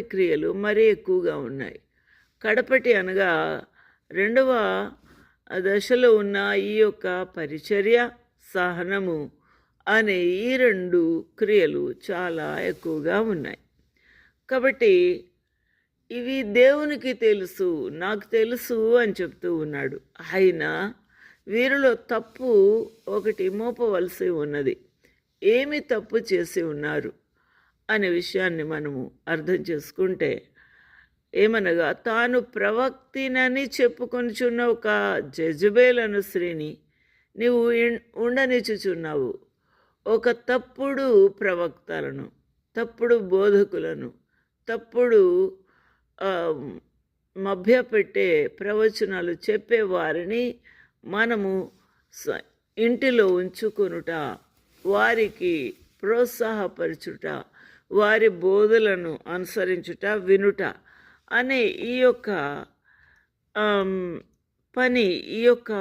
క్రియలు మరీ ఎక్కువగా ఉన్నాయి. కడపటి అనగా రెండవ దశలో ఉన్న ఈ యొక్క పరిచర్య సహనము అనే ఈ రెండు క్రియలు చాలా ఎక్కువగా ఉన్నాయి. కాబట్టి ఇవి దేవునికి తెలుసు నాకు తెలుసు అని చెప్తూ ఉన్నాడు. ఆయన వీరిలో తప్పు ఒకటి మోపవలసి ఉన్నది. ఏమి తప్పు చేసి ఉన్నారు? అనే విషయాన్ని మనము అర్థం చేసుకుంటే ఏమనగా తాను ప్రవక్తినని చెప్పుకొనిచున్న ఒక జజబేలను స్త్రీని నీవు ఉండనిచుచున్నావు ఒక తప్పుడు ప్రవక్తలను తప్పుడు బోధకులను తప్పుడు మభ్యపెట్టే ప్రవచనాలు చెప్పేవారిని మనము స- ఇంటిలో ఉంచుకొనుట వారికి ప్రోత్సాహపరచుట వారి బోధలను అనుసరించుట వినుట అనే ఈ యొక్క పని ఈ యొక్క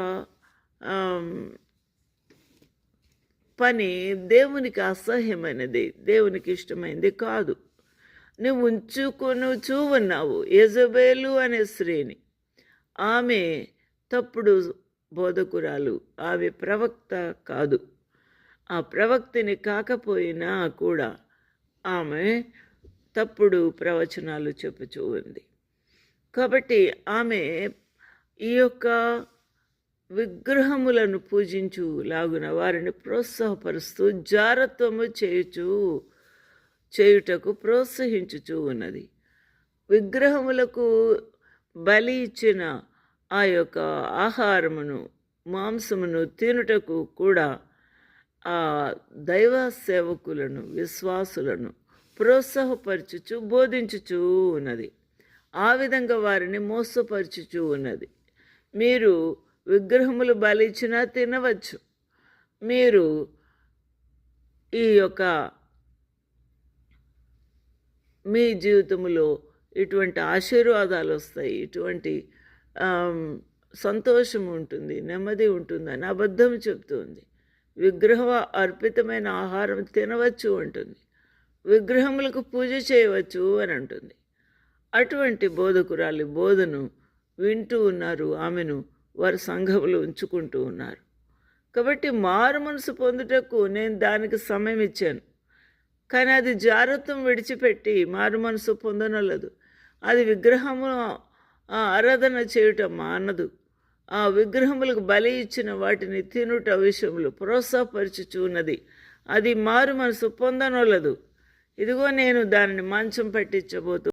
పని దేవునికి అసహ్యమైనది దేవునికి ఇష్టమైనది కాదు. నువ్వు ఉంచుకొని చూ ఉన్నావు యజబేలు అనే స్త్రీని. ఆమె తప్పుడు బోధకురాలు ఆమె ప్రవక్త కాదు. ఆ ప్రవక్తిని కాకపోయినా కూడా ఆమె తప్పుడు ప్రవచనాలు చెప్పుచూ ఉంది. కాబట్టి ఆమె ఈ యొక్క విగ్రహములను పూజించు లాగున వారిని ప్రోత్సాహపరుస్తూ జారత్వము చేయుచు చేయుటకు ప్రోత్సహించుచూ ఉన్నది. విగ్రహములకు బలి ఇచ్చిన ఆ యొక్క ఆహారమును మాంసమును తినుటకు కూడా ఆ దైవ సేవకులను విశ్వాసులను ప్రోత్సాహపరచుచు బోధించుచూ ఉన్నది. ఆ విధంగా వారిని మోసపరచుచూ ఉన్నది. మీరు విగ్రహములు బలిచ్చినా తినవచ్చు. మీరు ఈ యొక్క మీ జీవితంలో ఇటువంటి ఆశీర్వాదాలు వస్తాయి. ఇటువంటి సంతోషం ఉంటుంది నెమ్మది ఉంటుందని అబద్ధం చెప్తుంది. విగ్రహ అర్పితమైన ఆహారం తినవచ్చు అంటుంది. విగ్రహములకు పూజ చేయవచ్చు అని అంటుంది. అటువంటి బోధకురాలి బోధను వింటూ ఉన్నారు. ఆమెను వారి సంఘములు ఉంచుకుంటూ ఉన్నారు. కాబట్టి మారు మనసు పొందుటకు నేను దానికి సమయం ఇచ్చాను. కానీ అది జాగ్రత్తం విడిచిపెట్టి మారు మనసు పొందనలదు. అది విగ్రహము ఆ, ఆరాధన చేయటం మానదు ఆ విగ్రహములకు బలి ఇచ్చిన వాటిని తినుట విషయంలో ప్రోత్సాహపరచుచున్నది అది మారు మనసు పొందనొలదు ఇదిగో నేను దానిని మంచం పెట్టించబోతు